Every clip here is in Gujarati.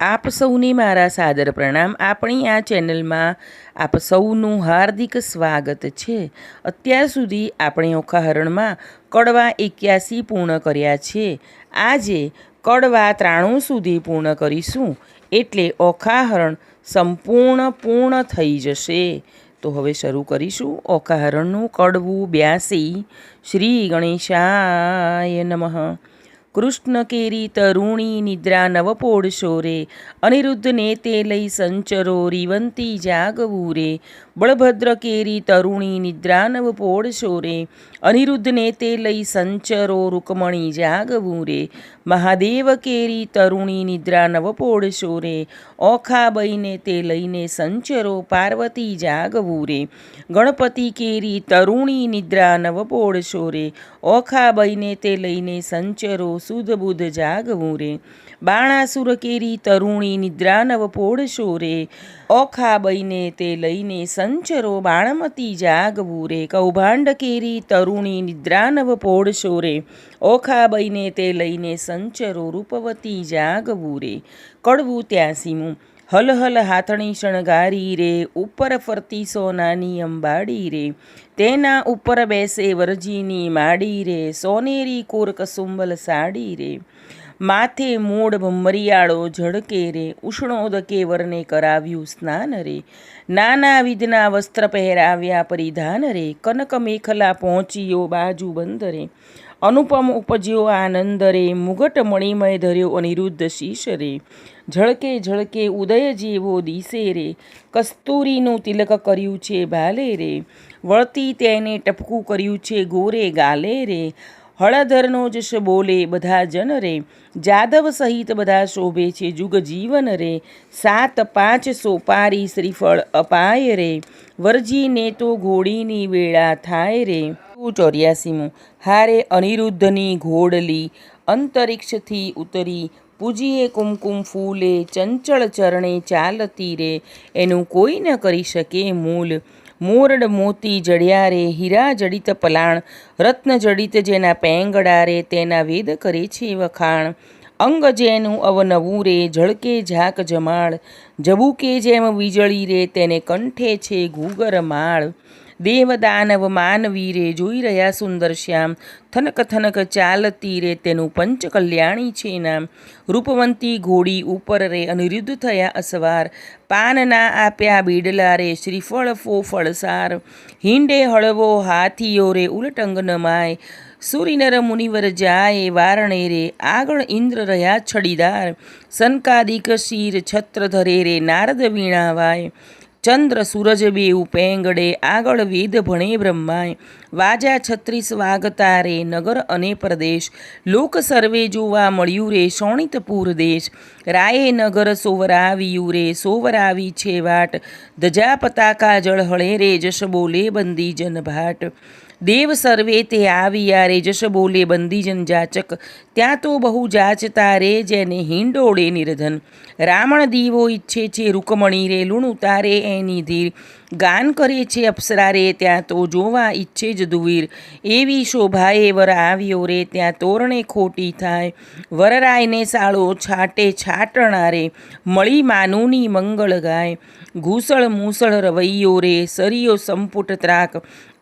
આપ સૌને મારા સાદર પ્રણામ. આપણી આ ચેનલમાં આપ સૌનું હાર્દિક સ્વાગત છે. અત્યાર સુધી આપણે ઓખાહરણમાં કડવા એક્યાસી પૂર્ણ કર્યા છે. આજે કડવા ત્રાણું સુધી પૂર્ણ કરીશું. એટલે ઓખાહરણ સંપૂર્ણ પૂર્ણ થઈ જશે. તો હવે શરૂ કરીશું ઓખાહરણનું કડવું. બ્યાસી. શ્રી ગણેશાય નમઃ. કૃષ્ણ કેરી તરુણી નિદ્રા નવપોળ શોરે, અનિરુદ્ધને તે લઈ સંચરો રીવંતી જાગવું રે બળભદ્ર કેરી તરુણી નિદ્રા નવપોળ શોરે, અનિરુદ્ધને તે લઈ સંચરો રૂકમણી જાગવું મહાદેવ કેરી તરુણી નિદ્રા નવપોળ શોરે, ઓખા બઈને તે લઈને સંચરો પાર્વતી જાગવું રે ગણપતિ કેરી તરુણી નિદ્રા નવપોળ શોરે, ઓખા બઈને તે લઈને સંચરો સુધ બુધ જાગવું રે બાણાસુર કેરી તરુણી નિદ્રા નવપોળ શોરે, ઓખા બઈને તે લઈને સંચરો બાણમતી જાગવું રે કૌભાંડ કેરી તરુણી નિદ્રા નવપોળ શોરે, ઓખા બઈને તે લઈને સંચરો રૂપવતી જાગવું રે કડવું ત્યાસીમું હલ હલ હાથણી શણગારી રે. ઉપર ફરતી સોનાની અંબાડી રે. તેના ઉપર બેસે વરજીની માડી રે. સોનેરી કોર કસુંબલ સાડી રે. માથે મોડ ભમરિયાળો ઝડકે રે. ઉષ્ણોદકે વરને કરાવ્યું સ્નાન રે. નાના વિધના વસ્ત્ર પહેરાવ્યા પરિધાન રે. કનક મેખલા પહોંચ્યો બાજુ બંધ રે. અનુપમ ઉપજ્યો આનંદ રે મુગટ મણિમય ધર્યો અનિરુદ્ધ શીશ રે ઝળકે ઝળકે ઉદય જેવો દિશે રે, કસ્તુરીનું તિલક કર્યું છે ભાલે રે. વળતી તેને ટપકું કર્યું છે ગોરે ગાલે રે. હળધરનો જશ બોલે બધા જન રે. જાદવ સહિત બધા શોભે છે જુગ જીવન રે. સાત પાંચ સોપારી શ્રીફળ અપાય રે. વરજીને તો ઘોડીની વેળા થાય રે. ચોર્યાસીમું, હારે અનિરુદ્ધની ઘોડલી અંતરિક્ષથી ઉતરી પૂજીએ કુમકુમ ફૂલે, ચંચળ ચરણે ચાલતી રે. એનું કોઈ ન કરી શકે મૂલ. મોરડ મોતી જડિયા રે, હીરા જડિત પલાણ. રત્ન જડિત જેના પેંગડા રે, તેના વેદ કરે છે વખાણ. અંગ જેનું અવનવું રે, ઝળકે ઝાક જમાળ. જબુકે જેમ વીજળી રે, તેને કંઠે છે ઘૂગર માળ. દેવ દાનવ માનવી જોઈ રહ્યા સુંદર શ્યામ. થનક થનક ચાલતી રે તેનું પંચકલ્યાણી છે નામ. રૂપવંતી ઘોડી ઉપર રે અનિરુદ્ધ થયા અસવાર. પાનના આપ્યા બીડલા રે શ્રીફળ ફોફળ સાર. હિંડે હળવો હાથીઓ રે ઉલટંગ નમાય. સૂરીનર મુનિવર જાય વારણે રે. આગળ ઇન્દ્ર રહ્યા છડીદાર. સનકાદિક શીર છત્ર ધરે રે, નારદ વીણાવાય. ચંદ્ર સૂરજ બેઉ પેંગડે, આગળ વેદ ભણે બ્રહ્માય. વાજા છત્રીસ વાગતા રે નગર અને પ્રદેશ. લોક સર્વે જોવા મળ્યું રે શોણિતપુર દેશ. રાયે નગર સોવરાવ્યું રે, સોવરાવી છે વાટ. ધજા પતાકા જળ હળે રે, જશ બોલે બંદી જન ભાટ દેવ સર્વે તે આવ્યા રે જશ બોલે બંદીજન જાચક. ત્યાં તો બહુ જાચતા રે જેને હિંડોળે નિર્ધન. રામણ દીવો ઈચ્છે છે રૂકમણી રે, લૂણ ઉતારે એની ધીર. ગાન કરે છે અપ્સરા રે ત્યાં તો જોવા ઈચ્છે જ દુવીર. એવી શોભાએ વર આવ્યો રે, ત્યાં તોરણે ખોટી થાય. વરરાયને સાળો છાટે છાટણારે, મળી માનુની મંગળ ગાય. ઘૂસળ મૂસળ રવૈયો રે, સરિયો સંપુટ ત્રાક.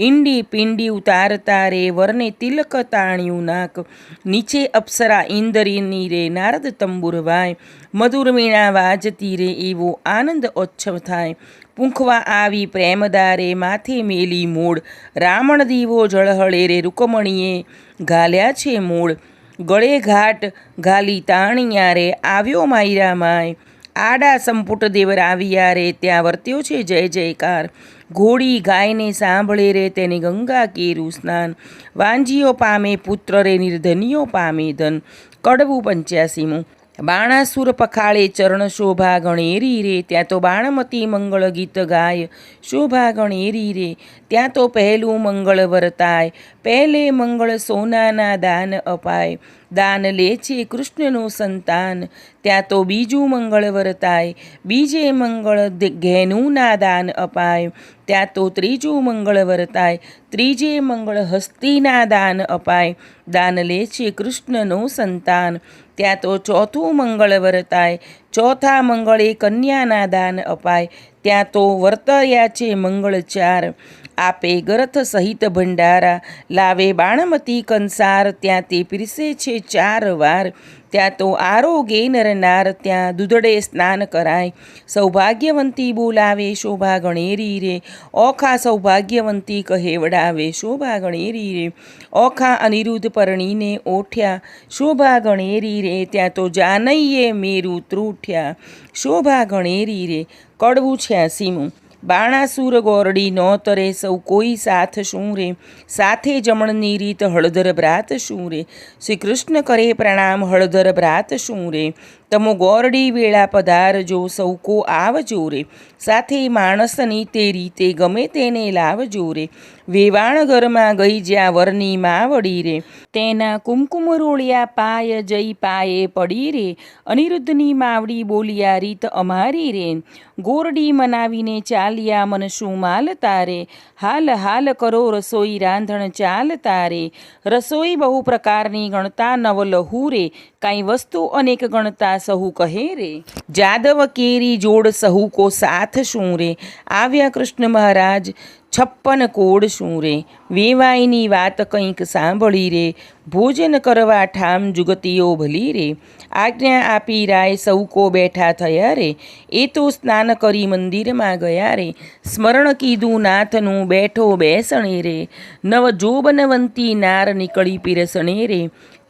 ઈંડી પિંડી ઉતારતા રે, વરને તિલક તાણ્યું નાક. નીચે અપ્સરા ઇન્દરીની રે, નારદ તંબુરવાય મધુર વીણા વાજતી રે, એવો આનંદ ઓચ્છવ થાય. પૂંખવા આવી પ્રેમદારે માથે મેલી મૂળ. રામણ દીવો જળહળે રે રૂકમણીએ ઘાલ્યા છે મૂળ. ગળે ઘાટ ઘાલી તાણિયા રે આવ્યો માયરા માય. આડા સંપુટ દેવર આવ્યા રે ત્યાં વર્ત્યો છે જય જયકાર. ઘોડી ગાયને સાંભળે રે તેને ગંગા કેરું સ્નાન. વાંજીઓ પામે પુત્ર રે નિર્ધનીઓ પામે ધન. કડવું પંચ્યાસીમું. બાણાસુર પખાળે ચરણ શોભા ગણેરી રે ત્યાં તો બાણમતી મંગળ ગીત ગાય. શોભા ગણેરી રે ત્યાં તો પહેલું મંગળ વર્તાય. પહેલે મંગળ સોનાના દાન અપાય. દાન લે છે કૃષ્ણનું સંતાન. ત્યાં તો બીજું મંગળ વર્તાય. બીજે મંગળ ઘેનુંના દાન અપાય. ત્યાં તો ત્રીજું મંગળ વર્તાય. ત્રીજે મંગળ હસ્તીના દાન અપાય. દાન લે છે કૃષ્ણનું સંતાન. ત્યાં તો ચોથું મંગળ વર્તાય ચોથા મંગળે કન્યાના દાન અપાય. ત્યાં તો વર્તર્યા છે મંગળ ચાર આપે ગરથ સહિત ભંડારા. લાવે બાણમતી કંસાર. ત્યાં તે પીરસે છે ચાર વાર. ત્યાં તો આરોગે નરનાર ત્યાં દૂધડે સ્નાન કરાય. સૌભાગ્યવંતી બોલાવે શોભા ગણેરી રે. ઓખા સૌભાગ્યવંતી કહેવડાવે શોભા ગણેરી રે. ઓખા અનિરુદ્ધ પરણીને ઓઠ્યા. શોભા ગણેરી રે, ત્યાં તો જાનૈયે મેરું ત્રુઠ્યા. શોભા ગણેરી રે, કડવું છ્યાસીમું બાણાસુર ગોરડી નોતરે સૌ કોઈ સાથ શું રે? સાથે જમણની રીત હળદર બ્રાત શું રે? શ્રી કૃષ્ણ કરે પ્રણામ, હળદર બ્રાત શું રે? તમો ગોરડી વેળા પધારજો, સૌકો આવજો રે. સાથે માણસની તે રીતે ગમે તેને લાવજો રે. વેવાણ ઘરમાં ગઈ જ્યાં વરની માવડી રે. તેના કુમકુમ રોળિયા પાય જઈ પાયે પડી રે. અનિરુદ્ધની માવડી બોલિયા, રીત અમારી રે. ગોરડી મનાવીને ચાલ્યા મન માલ તારે હાલ હાલ કરો રસોઈ રાંધણ ચાલ તારે રસોઈ બહુ પ્રકારની ગણતા નવલહુ રે. કાંઈ વસ્તુ અનેક ગણતા સહુ કહે રે, જાદવ કેરી જોડ સહુ કો સાથ શું રે? આવ્યા કૃષ્ણ મહારાજ, છપ્પન કોડ શું રે? વેવાઈની વાત કંઈક સાંભળી રે, ભોજન કરવા ઠામ જુગતીઓ ભલી રે. આજ્ઞા આપી રાય સૌ કો બેઠા થયા રે, એ તો સ્નાન કરી મંદિરમાં ગયા રે. સ્મરણ કીધું નાથનું બેઠો બેસણે રે નવ જોબનવંતી નાર નીકળી પીરસણે રે.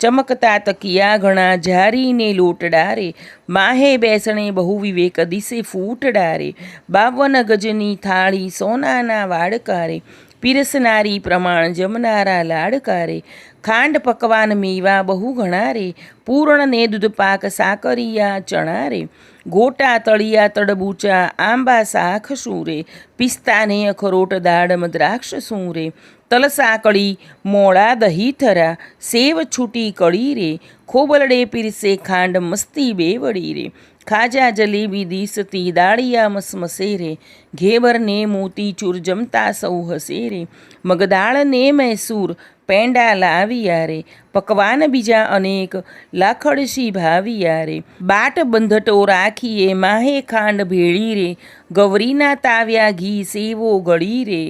ચમકતા તકિયા ઘણા ઝારીને લોટડા રે માહે બેસણે બહુ વિવેક દિશે ફૂટડા રે બાવન ગજની થાળી સોનાના વાડકારે પીરસનારી પ્રમાણ જમનારા લાડકારે ખાંડ પકવાન મેવા બહુ ઘણા રે પૂર્ણ ને દૂધપાક સાકરિયા ચણા રે ગોટા તળિયા તડબૂચા આંબા શાખ શું રે પિસ્તાને અખરોટ દાડમ દ્રાક્ષ શું રે તલસાકળી મોળા દહી થરા સેવ છૂટી કળી રે ખોબલડે પીરસે ખાંડ મસ્તી બેવડી રે ખાજા જલેબી દીસતી દાળિયા મસમસે રે મોતીચૂર જમતા સૌ હસે રે મગદાળ મૈસૂર પેંડા લાવિયા રે, પકવાન બીજા અનેક લાખડશી ભાવિયા રે, બાટ બંધટો રાખીએ, માહે ખાંડ ભેળી રે, ગૌરીના તાવ્યા ઘી સેવો ગળી રે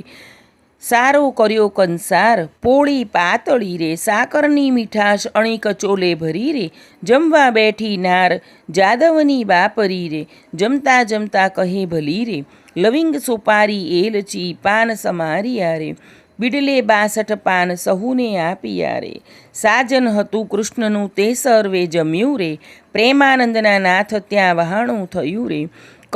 સારો કર્યો કંસાર, પોળી પાતળી રે, સાકરની મીઠાશ અણી કચોલે ભરી રે, જમવા બેઠી નાર, જાદવની બાપરી રે, જમતા જમતા કહે ભલી રે, લવિંગ સોપારી એલચી પાન સમારી રે, બિડલે બાસઠ પાન સહુને આપી રે, સાજન હતું કૃષ્ણનું તે સર્વે જમ્યું રે, પ્રેમાનંદના નાથ ત્યાં વહાણું થયું રે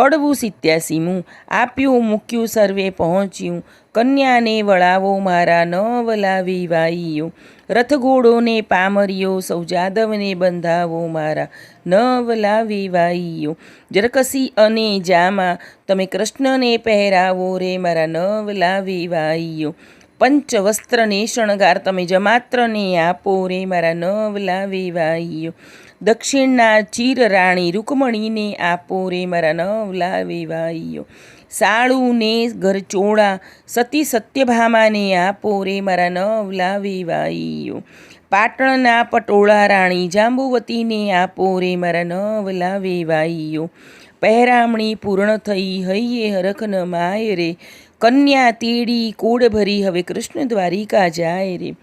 કડવું સિત્યાસીમું આપ્યું, મૂક્યું, સર્વે પહોંચ્યું. કન્યાને વળાવો મારા ન વલાવી વાઈયો રથઘોડોને પામર્યો સૌ જાદવને બંધાવો મારા ન વલાવી વાઈયો જરકસી અને જામાં, તમે કૃષ્ણને પહેરાવો રે મારા ન વલાવી વાઈયો પંચ વસ્ત્રને શણગાર તમે જમાત્રને આપો રે મારા નવલા વેવાઈઓ. દક્ષિણના ચીર રાણી રૂકમણીને આપો રે મારા નવલા વેવાઈઓ. સાળુને ઘરચોળા સતી સત્યભામાને આપો રે મારા નવલા વેવાઈઓ. પાટણના પટોળા રાણી જાંબુવતીને આપો રે મારા નવલા વેવાઈઓ. પહેરામણી પૂર્ણ થઈ હૈયે હરખ ન માય રે કન્યા તેડી કોડ ભરી હવે કૃષ્ણ દ્વારિકા જાય રે.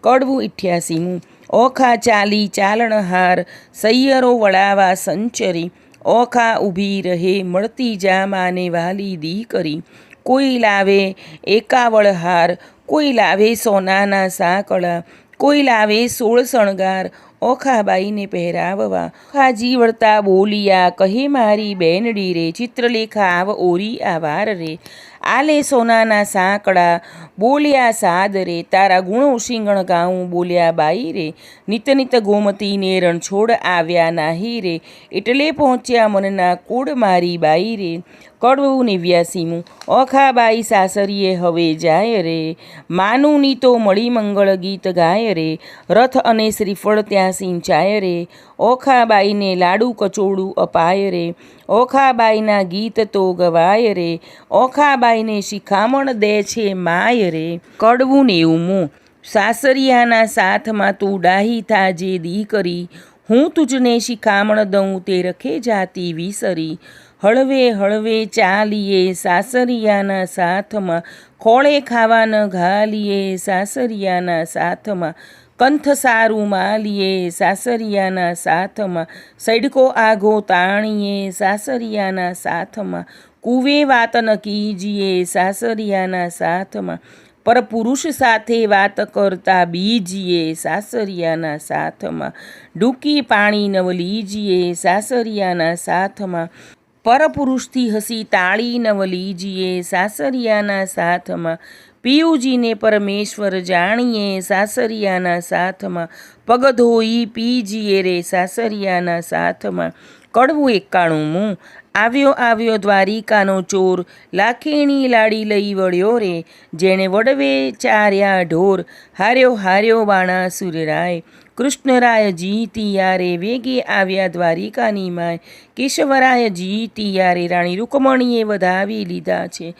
કડવું ઇઠ્યાસીમું. ઓખા ચાલી ચાલણહાર, સૈયરો વળાવા સંચરી. ઓખા ઊભી રહે, મળતી જા માને વાલી દી કરી કોઈ લાવે એકાવળ હાર કોઈ લાવે સોનાના સાંકળા. કોઈ લાવે સોળ શણગાર ઓખાબાઈને પહેરાવવા. ખાજી વળતા બોલિયા, કહે મારી બેનડી રે, ચિત્રલેખા આવ ઓરી આવાર રે. આલે સોનાના સાંકડા, બોલ્યા સાદ રે તારા ગુણો શિંગણ ગાઉં, બોલ્યા બાઈ રે નિત નિત ગોમતીને રણછોડ આવ્યા નાહી રે એટલે પહોંચ્યા મનના કોડ મારી બાઈ રે કડવું નેવ્યાસીમું. ઓખાબાઈ સાસરીએ હવે જાય રે. માનું ની તો મળી મંગળ ગીત ગાય રે. રથ અને શ્રીફળ ત્યાં સિંચાય રે. ઓખાબાઈને લાડુ કચોડું અપાય રે. ઓખાબાઈના ગીત તો ગવાય રે. ઓખાબાઈને શિખામણ દે છે માય રે. કડવું નેવું સાસરિયાના સાથમાં તું ડાહી થાજે દી કરી હું તુજને શિખામણ દઉં તે રખે જાતી વિસરી. હળવે હળવે ચાલીએ સાસરિયાના સાથમાં. ખોળે ખાવાન ઘાલીએ સાસરિયાના સાથમાં. કંથ સારું માલીએ સાસરિયાના સાથમાં. સૈડકો આઘો તાણીએ સાસરિયાના સાથમાં. કુવે વાત ન કીજીએ સાસરિયાના સાથમાં. પર પુરુષ સાથે વાત કરતા બીજીએ સાસરિયાના સાથમાં. ડૂકી પાણી નવ લીજીએ સાસરિયાના સાથમાં. પરપુરુષથી હસી તાળી નવલીજીએ સાસરિયાના સાથમાં. પિયુજીને પરમેશ્વર જાણીએ સાસરિયાના સાથમાં. પગ ધોઈ પીજીએ રે સાસરિયાના સાથમાં. કડવું એકાણું મું. આવ્યો આવ્યો દ્વારિકાનો ચોર. લાખેણી લાડી લઈ વળ્યો રે. જેણે વડવે ચાર્યા ઢોર. હાર્યો હાર્યો બાણાસુરરાય કૃષ્ણરાય જી તિયારે વેગે આવ્યા દ્વારિકાની માય કેશવરાય જી તિયારે રાણી રૂકમણીએ વધાવી લીધા છે.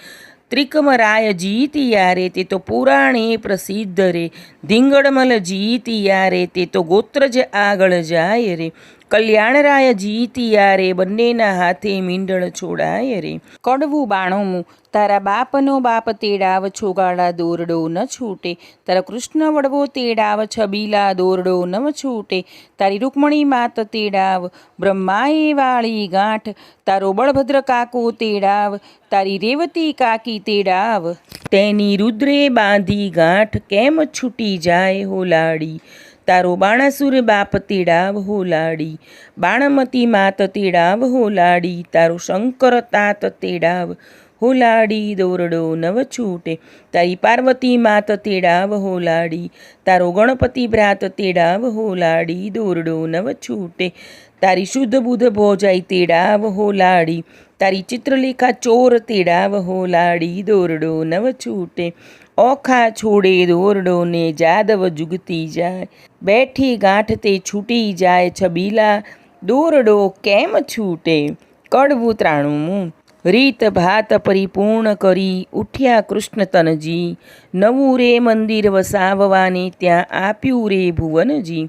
ત્રિકમરાય જી તિયારે તે તો પુરાણે પ્રસિદ્ધ રે. ધીંગડમલ જી તિયારે તે તો ગોત્ર જ આગળ જાય રે. કલ્યાણરાય જી તિયારે બંનેના હાથે મીંડળ છોડાય રે. કડવું બાણું તારા બાપનો બાપ તેડાવ છોગાડા દોરડો ન છૂટે. તારા કૃષ્ણ વડવો તેડાવ, છબીલા દોરડો ન છૂટે. તારી રૂકમણી માત તેડાવ, બ્રહ્માએ વાળી ગાંઠ. તારો બળભદ્ર કાકો તેડાવ, તારી રેવતી કાકી તેડાવ. તેની રુદ્રે બાંધી ગાંઠ, કેમ છૂટી જાય હોલાડી તારો બાણાસુર બાપ તેડાવ હોલાડી બાણમતી માત તેડાવ હોલાડી તારો શંકર તાત તેડાવ. હોલાડી, દોરડો નવ છૂટે તારી પાર્વતી માત તેડાવ હોલાડી, તારો ગણપતિ ભ્રાત તેડાવ હોલાડી, દોરડો નવ છૂટે તારી શુદ્ધ બુધ ભોજાઈ તેડાવ હોલાડી, તારી ચિત્રલેખા ચોર તેડાવ હોલાડી, દોરડો નવ છૂટે ઓખા છોડે દોરડો ને જાદવ જુગતી જાય, બેઠી ગાંઠ તે છૂટી જાય છબીલા. દોરડો કેમ છૂટે? કડવું ત્રાણું મું. રીત ભાત પરિપૂર્ણ કરી ઉઠ્યા કૃષ્ણ તનજી નવું રે મંદિર વસાવવાને ત્યાં આપ્યું રે ભુવનજી.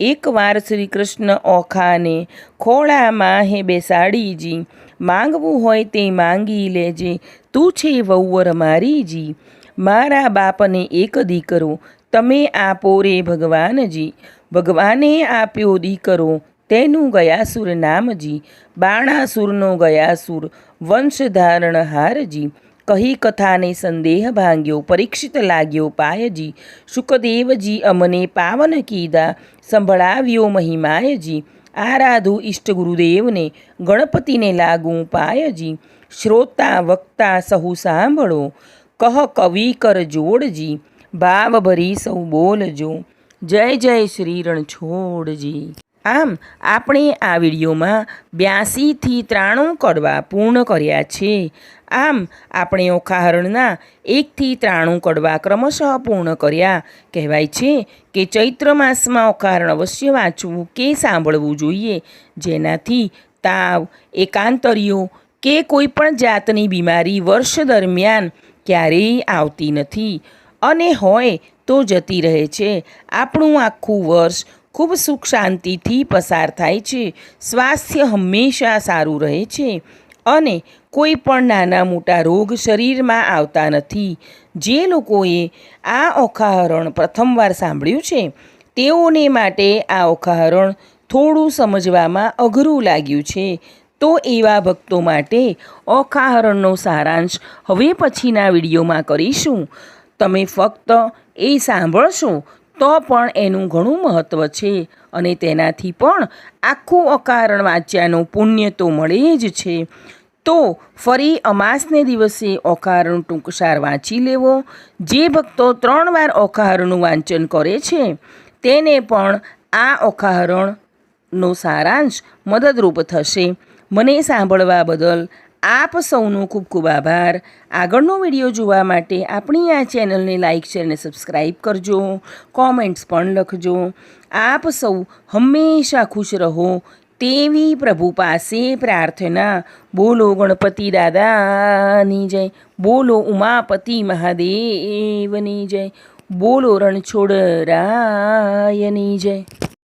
એકવાર શ્રી કૃષ્ણ ઓખાને ખોળામાં હે બેસાડીજી, માંગવું હોય તે માંગી લેજે, તું છે વૌવર મારીજી. મારા બાપને એક દીકરો, તમે આપો રે ભગવાનજી. ભગવાને આપ્યો દીકરો તેનું ગયાસુર નામજી, બાણાસુરનો ગયાસુર વંશધારણ હારજી કહી કથાને સંદેહ ભાંગ્યો, પરીક્ષિત લાગ્યો પાયજી શુકદેવજી અમને પાવન કીધા, સંભળાવ્યો મહિમાયજી, આરાધુ ઇષ્ટ ગુરુદેવને, ગણપતિને લાગું પાયજી, શ્રોતા વક્તા સહુ સાંભળો, કહ કવિ કર જોડજી ભાવ ભરી સૌ બોલજો, જય જય શ્રી રણછોડજી. આમ, આપણે આ વિડીયોમાં બ્યાસીથી ત્રાણું કડવા પૂર્ણ કર્યા છે. આમ, આપણે ઓખાહરણના એકથી ત્રાણું કડવા ક્રમશઃ પૂર્ણ કર્યા. કહેવાય છે કે ચૈત્ર માસમાં ઓખાહરણ અવશ્ય વાંચવું કે સાંભળવું જોઈએ. જેનાથી તાવ, એકાંતરીઓ કે કોઈ પણ જાતની બીમારી વર્ષ દરમિયાન ક્યારેય આવતી નથી. અને હોય તો જતી રહે છે. આપણું આખું વર્ષ ખૂબ સુખ શાંતિથી પસાર થાય છે. સ્વાસ્થ્ય હંમેશા સારું રહે છે અને કોઈ પણ નાના મોટા રોગ શરીરમાં આવતા નથી. જે લોકોએ આ ઓખાહરણ પ્રથમવાર સાંભળ્યું છે, તેઓને માટે આ ઓખાહરણ થોડું સમજવામાં અઘરું લાગ્યું છે. તો એવા ભક્તો માટે ઓખાહરણનો સારાંશ હવે પછીના વિડીયોમાં કરીશું. તમે ફક્ત એ સાંભળશો તો પણ એનું ઘણું મહત્ત્વ છે અને તેનાથી પણ આખું અકારણ વાંચ્યાનું પુણ્ય તો મળે જ છે. તો ફરી અમાસને દિવસે ઓકારણ ટૂંકસાર વાંચી લેવો. જે ભક્તો ત્રણ વાર ઓકારણનું વાંચન કરે છે, તેને પણ આ ઓકાહરણનો સારાંશ મદદરૂપ થશે. મને સાંભળવા બદલ આપ સૌનો ખૂબ ખૂબ આભાર. આગળનો વીડિયો જોવા માટે આપણી આ ચેનલને લાઇક શેર અને સબસ્ક્રાઈબ કરજો. કોમેન્ટ્સ પણ લખજો. આપ સૌ હંમેશા ખુશ રહો તેવી પ્રભુ પાસે પ્રાર્થના. બોલો ગણપતિ દાદાની જય. બોલો ઉમાપતિ મહાદેવની જય. બોલો રણછોડરાયની જય.